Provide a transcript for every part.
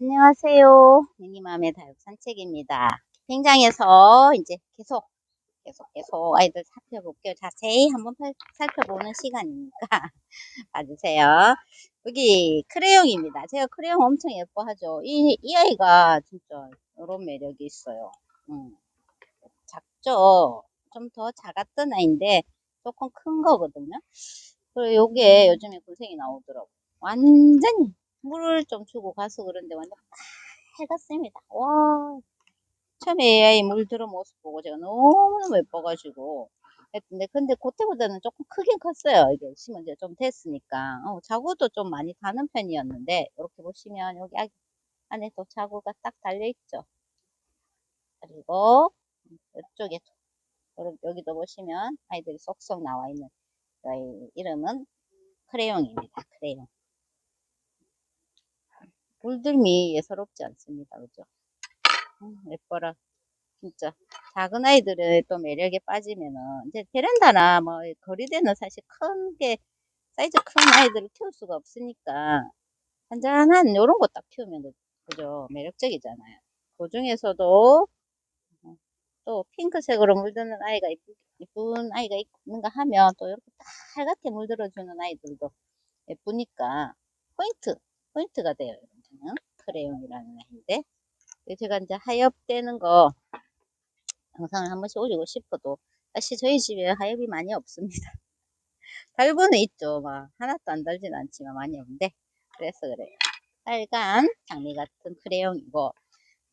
안녕하세요. 미니맘의 다육 산책입니다. 캠핑장에서 이제 계속, 계속, 계속 아이들 살펴볼게요. 자세히 한번 살- 살펴보는 시간이니까 봐주세요. 여기 크레용입니다. 제가 크레용 엄청 예뻐하죠. 이, 이 아이가 진짜 이런 매력이 있어요. 음, 작죠? 좀 더 작았던 아이인데 조금 큰 거거든요. 그리고 요게 요즘에 군생이 나오더라고. 완전히 물을 좀 주고 가서 그런데 완전 빨갛습니다. 와, 처음에 AI 물 들어 모습 보고 제가 너무너무 예뻐가지고 했는데 근데 그때보다는 조금 크긴 컸어요. 이게 심은 지좀 됐으니까. 어, 자구도 좀 많이 다는 편이었는데 이렇게 보시면 여기 아- 안에 또 자구가 딱 달려있죠. 그리고 이쪽에 여기- 여기도 보시면 아이들이 쏙쏙 나와 있는 저희 이름은 크레용입니다. 크레용. 물들미 예사롭지 않습니다. 그죠? 음, 예뻐라. 진짜. 작은 아이들의 또 매력에 빠지면은, 이제 베란다나 뭐, 거리대는 사실 큰 게, 사이즈 큰 아이들을 키울 수가 없으니까, 잔잔한 요런 거 딱 키우면, 그죠? 매력적이잖아요. 그 중에서도, 어, 또 핑크색으로 물드는 아이가 이쁜 아이가 있는가 하면, 또 이렇게 빨갛게 물들어주는 아이들도 예쁘니까, 포인트, 포인트가 돼요. 이런 크레용이라는 아이인데. 제가 이제 하엽되는 거 영상을 한 번씩 올리고 싶어도 사실 저희 집에 하엽이 많이 없습니다. 달고는 있죠. 막 하나도 안 달진 않지만 많이 없는데 그래서 그래요. 빨간 장미 같은 크레용이고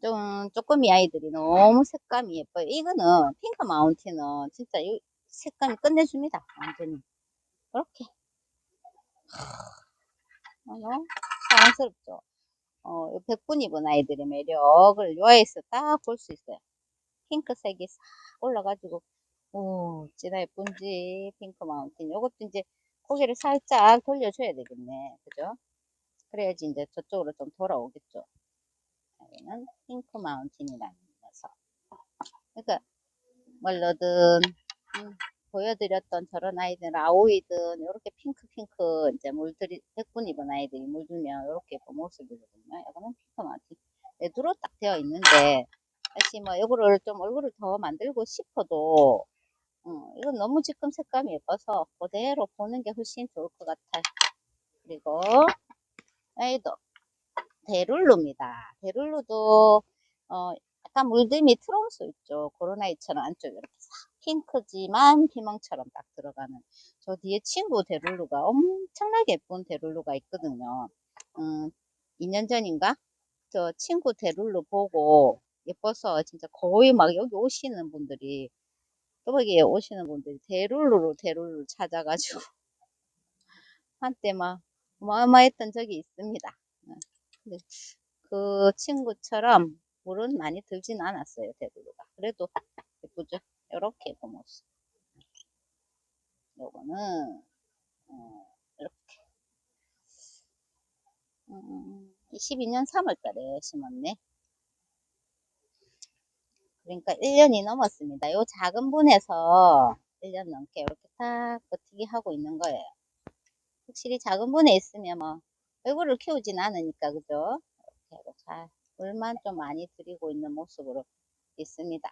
좀 조금 이 아이들이 너무 색감이 예뻐요. 이거는 핑크 마운틴은 진짜 이 색감이 끝내줍니다. 완전히 이렇게 너무 사랑스럽죠. 어, 백분 입은 아이들의 매력을 요아에서 딱 볼 수 있어요. 핑크색이 싹 올라가지고 오 진짜 예쁜지 핑크 마운틴 요것도 이제 고개를 살짝 돌려줘야 되겠네 그죠 그래야지 이제 저쪽으로 좀 돌아오겠죠 여기는 핑크 마운틴이라는 녀석 그러니까 멀러든 음, 보여드렸던 저런 아이들 아오이든 이렇게 핑크 핑크 이제 물들이 백분 입은 아이들이 물들면 이렇게 그 모습이거든요. 이거는 핑크 마운틴. 레드로 딱 되어 있는데 다시 뭐 이거를 좀 얼굴을 더 만들고 싶어도 어, 이건 너무 지금 색감이 예뻐서 그대로 보는 게 훨씬 좋을 것 같아요. 그리고 여기도 데룰루입니다. 데룰루도 어, 약간 물들미 트롱스 있죠. 코로나이처럼 안쪽에 이렇게 싹 핑크지만 피멍처럼 딱 들어가는 저 뒤에 친구 데룰루가 엄청나게 예쁜 데룰루가 있거든요. 음, 2년 전인가? 저 친구 데룰루 보고 예뻐서 진짜 거의 막 여기 오시는 분들이 또박이에 오시는 분들이 대룰루로 대룰루 찾아가지고 한때 막 어마어마했던 적이 있습니다. 네. 그 친구처럼 물은 많이 들진 않았어요 대룰루가 그래도 예쁘죠? 이렇게 그 모습. 요거는 어, 이렇게 음, 22년 3월 달에 심었네. 그러니까 1년이 넘었습니다. 요 작은 분에서 1년 넘게 이렇게 딱 버티기 하고 있는 거예요. 확실히 작은 분에 있으면 뭐 얼굴을 키우진 않으니까 그죠? 이렇게 하고 잘 물만 좀 많이 들이고 있는 모습으로 있습니다.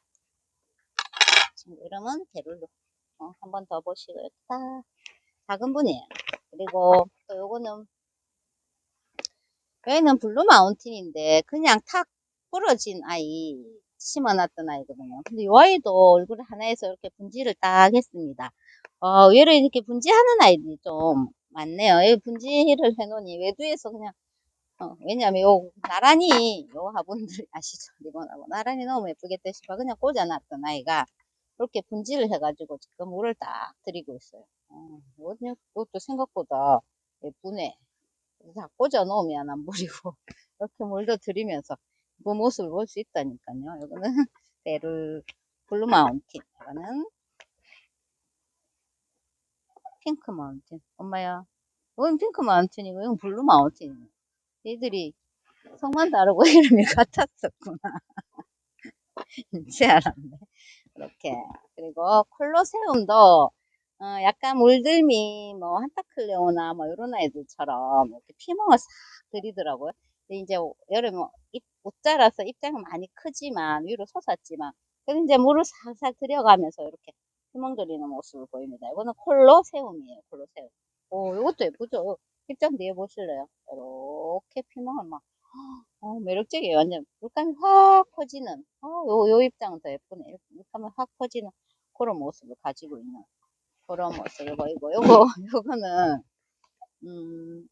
이름은 게룰루. 어, 한 번 더 보시고 딱 작은 분이에요. 그리고 또 요거는 여기는 블루 마운틴인데 그냥 탁 부러진 아이 심어놨던 아이거든요. 근데 이 아이도 얼굴 하나에서 이렇게 분지를 딱 했습니다. 어, 얘를 이렇게 분지하는 아이들이 좀 많네요. 이 분지를 해놓으니 외두에서 그냥 어, 왜냐면 요 나란히 요 화분들 아시죠? 리본하고 나란히 너무 예쁘겠다 싶어 그냥 꽂아놨던 아이가 이렇게 분지를 해가지고 지금 물을 딱 들이고 있어요. 어, 이것도 생각보다 예쁘네. 다 꽂아 놓으면 안 버리고 이렇게 물도 들이면서 그 모습을 볼 수 있다니까요. 이거는 베르 블루 마운틴. 이거는 핑크 마운틴. 엄마야. 이건 핑크 마운틴이고 이건 블루 마운틴. 얘들이 성만 다르고 이름이 같았었구나. 이제 알았네. 이렇게. 그리고 콜로세움도 어, 약간 물들미, 뭐, 한타클레오나, 뭐, 이런 아이들처럼 이렇게 피멍을 싹 들이더라고요. 근데 이제 여름에 입, 못 자라서 입장은 많이 크지만, 위로 솟았지만, 그래서 이제 물을 살살 들여가면서 이렇게 들이는 모습을 보입니다. 이거는 콜로세움이에요, 콜로세움. 오, 이것도 예쁘죠? 입장 뒤에 보실래요? 이렇게 피멍을 막, 어, 매력적이에요. 완전 물감이 확 퍼지는, 어, 요, 요 입장은 더 예쁘네. 이렇게 물감이 확 퍼지는 그런 모습을 가지고 있는. 그런 모습 이거 이거 요거 요거는 음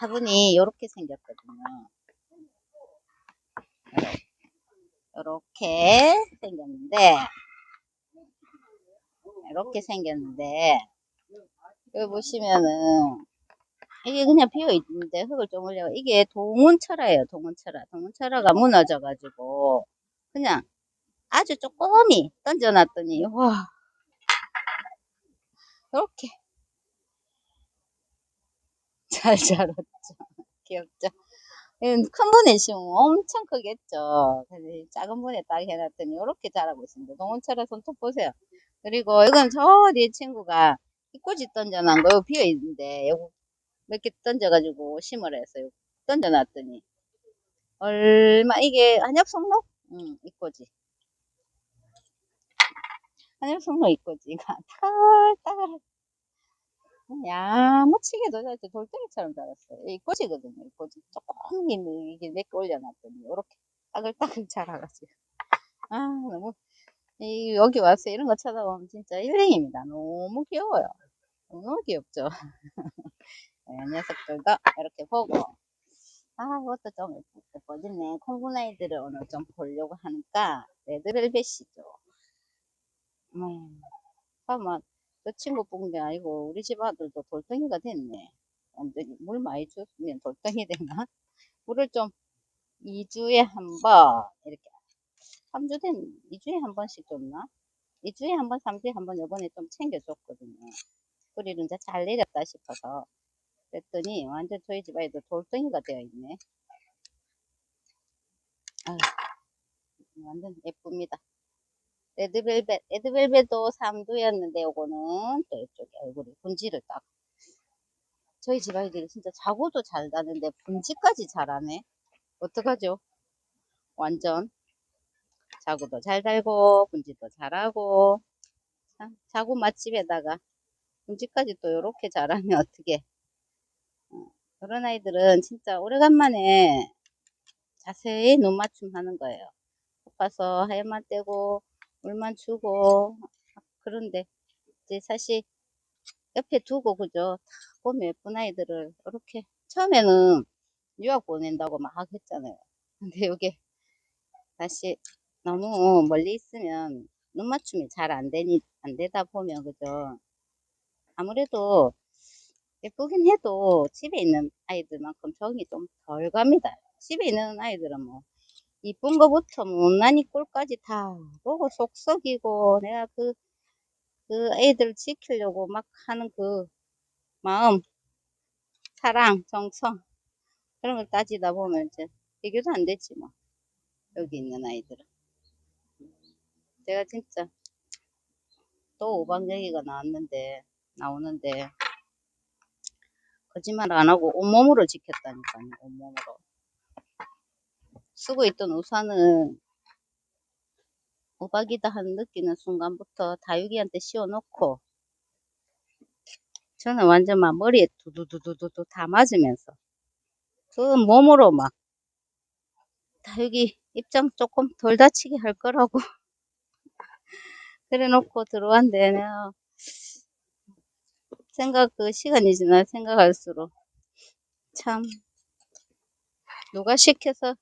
화분이 요렇게 생겼거든요 요렇게 생겼는데 이렇게 생겼는데 여기 보시면은 이게 그냥 비어 있는데 흙을 좀 올려 이게 동운철화예요 동운철화 동운철화가 무너져 가지고 그냥 아주 조금이 던져놨더니 와 이렇게 잘 자랐죠. 귀엽죠. 큰 분에 심으면 엄청 크겠죠. 작은 분에 딱 해놨더니 이렇게 자라고 있습니다. 동원철의 손톱 보세요. 그리고 이건 저 뒤에 친구가 이꼬지 던져놓은 거 여기 비어 있는데 요거 몇 개 던져가지고 심으라 해서 요 던져놨더니 얼마 이게 한엽송록? 응 이꼬지 한엽송록 이꼬지가 탈탈 야무치게 도 자랐죠. 돌덩이처럼 자랐어요. 이 꽃이거든요. 이 꽃이 조금 이게 몇 개 올려놨더니 이렇게 따글따글 자라가지고 아 너무 이 여기 와서 이런 거 찾아보면 진짜 힐링입니다. 너무 귀여워요. 너무 귀엽죠. 네, 녀석들도 이렇게 보고 아 이것도 좀 예뻐지네. 콩고나이들을 오늘 좀 보려고 하니까 레드벨벳이죠. 음, 아마 그 친구뿐 게 아니고 우리 집 아들도 돌덩이가 됐네. 완전히 물 많이 줬으면 돌덩이 되나? 물을 좀 2주에 한 번 이렇게 3주 된 2주에 한 번씩 줬나? 2주에 한 번, 3주에 한 번 요번에 좀 챙겨줬거든요. 뿌리를 이제 잘 내렸다 싶어서 그랬더니 완전 저희 집 아이도 돌덩이가 되어 있네. 아유, 완전 예쁩니다. 레드벨벳, 레드벨벳도 3두였는데 요거는 또 이쪽에 얼굴이 분지를 딱 저희 집 아이들이 진짜 자고도 잘 자는데 분지까지 잘하네. 어떡하죠? 완전 자고도 잘 달고 분지도 잘하고 자, 자고 맛집에다가 분지까지 또 이렇게 잘하면 어떻게 그런 아이들은 진짜 오래간만에 자세히 눈 맞춤 하는 거예요. 볶아서 하얀만 떼고 물만 주고 그런데 이제 사실 옆에 두고 그죠? 다 보면 예쁜 아이들을 이렇게 처음에는 유학 보낸다고 막 했잖아요. 근데 이게 다시 너무 멀리 있으면 눈 맞춤이 잘 안 되니 안 되다 보면 그죠? 아무래도 예쁘긴 해도 집에 있는 아이들만큼 정이 좀 덜 갑니다. 집에 있는 아이들은 뭐 이쁜 거부터 못난이 꼴까지 다 보고 속 썩이고 내가 그, 그 애들 지키려고 막 하는 그 마음, 사랑, 정성 그런 걸 따지다 보면 이제 비교도 안 되지 뭐 여기 있는 아이들은 제가 진짜 또 오방얘기가 나왔는데 나오는데 거짓말 안 하고 온몸으로 지켰다니까요 온몸으로. 쓰고 있던 우산은 오박이다 하는 느끼는 순간부터 다육이한테 씌워놓고 저는 완전 막 머리에 두두두두두 다 맞으면서 그 몸으로 막 다육이 입장 조금 덜 다치게 할 거라고 그래 놓고 들어왔는데 생각 그 시간이 지나 생각할수록 참 누가 시켜서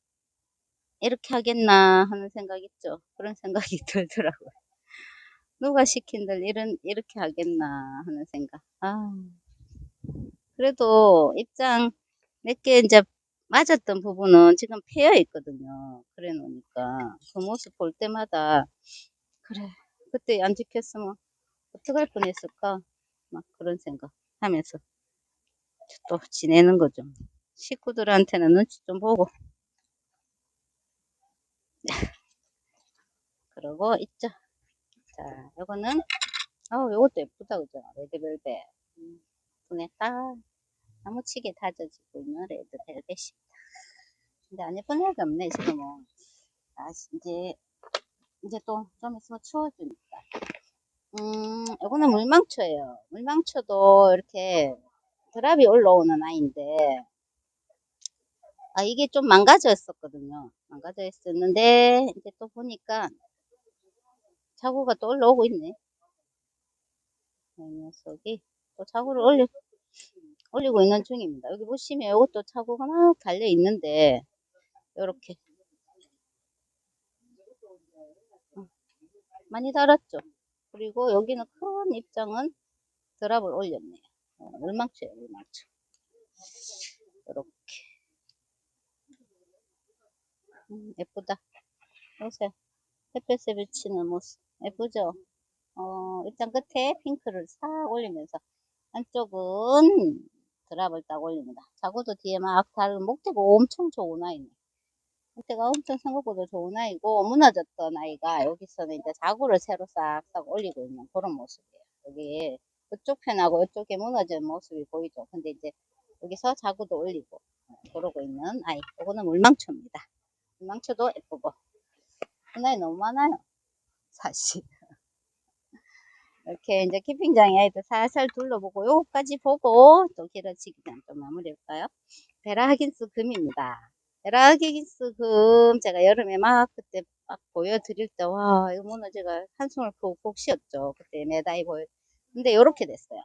이렇게 하겠나 하는 생각 있죠. 그런 생각이 들더라고요. 누가 시킨들 이런 이렇게 하겠나 하는 생각. 아 그래도 입장 몇 개 이제 맞았던 부분은 지금 패여 있거든요. 그래 놓으니까 그 모습 볼 때마다 그래 그때 안 지켰으면 어떡할 뻔했을까 막 그런 생각 하면서 또 지내는 거죠. 식구들한테는 눈치 좀 보고 그러고 있죠. 자, 요거는 아, 요것도 예쁘다, 그죠? 레드벨벳. 음, 눈에 딱 나무치게 다져지고 있는 레드벨벳이. 근데 안 예쁜 애가 없네, 지금은. 아, 이제, 이제 또 좀 있으면 추워지니까. 음, 요거는 물망초예요. 물망초도 이렇게 드랍이 올라오는 아이인데, 아, 이게 좀 망가져 있었거든요. 망가져 있었는데, 이제 또 보니까 자구가 또 올라오고 있네. 이 녀석이 또 자구를 올리, 올리고 있는 중입니다. 여기 보시면 이것도 자구가 막 달려 있는데, 요렇게. 많이 달았죠. 그리고 여기는 큰 입장은 드랍을 올렸네요. 어, 물망초예요, 물망초. 요렇게. 음, 예쁘다. 보세요. 햇볕에 비치는 모습. 예쁘죠? 어, 일단 끝에 핑크를 싹 올리면서 한쪽은 드랍을 딱 올립니다. 자고도 뒤에 막 다른 목대가 엄청 좋은 아이네. 목대가 엄청 생각보다 좋은 아이고 무너졌던 아이가 여기서는 이제 자구를 새로 싹싹 올리고 있는 그런 모습이에요. 여기 이쪽 편하고 이쪽에 무너진 모습이 보이죠. 근데 이제 여기서 자구도 올리고 그러고 있는 아이. 이거는 물망초입니다. 물망초도 예쁘고. 분할이 너무 많아요. 사실. 이렇게 이제 캠핑장에 아이들 살살 둘러보고 요거까지 보고 또 길어지기 전에 좀 마무리할까요? 베라 하긴스 금입니다. 하긴스 금 제가 여름에 막 그때 막 보여드릴 때 와 이거 무너지가 한숨을 푹푹 쉬었죠. 그때 매다이 보여. 근데 요렇게 됐어요.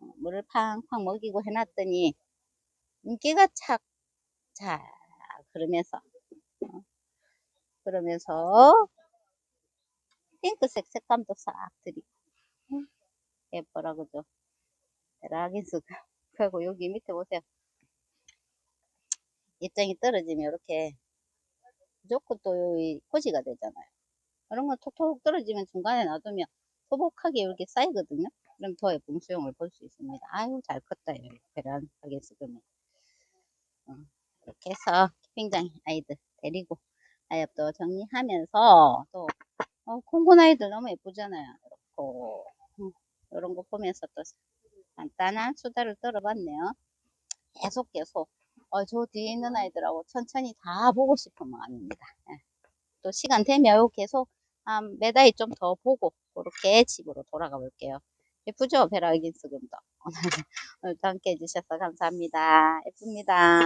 어, 물을 팡팡 먹이고 해놨더니 인기가 착, 자, 그러면서, 어, 그러면서 핑크색 색감도 싹 음, 예뻐라, 그죠? 라기스 그리고 여기 밑에 보세요. 입장이 떨어지면 이렇게 무조건 또이 포지가 되잖아요. 이런 거 톡톡 떨어지면 중간에 놔두면 소복하게 이렇게 쌓이거든요. 그럼 더 예쁜 수영을 볼 수 있습니다. 아유, 잘 컸다, 이렇게 베란 하겠으면. 어, 이렇게 해서 캠핑장 아이들 데리고 아이업도 정리하면서 또 어, 콩곤 아이들 너무 예쁘잖아요. 이렇고 음, 이런 거 보면서 또 간단한 수다를 떨어봤네요. 계속 계속 어, 저 뒤에 있는 아이들하고 천천히 다 보고 싶은 마음입니다. 예. 또 시간 되면 계속 한 매다이 좀더 보고 그렇게 집으로 돌아가 볼게요. 예쁘죠? 베라기스 금도 오늘, 오늘도 함께 해주셔서 감사합니다. 예쁩니다.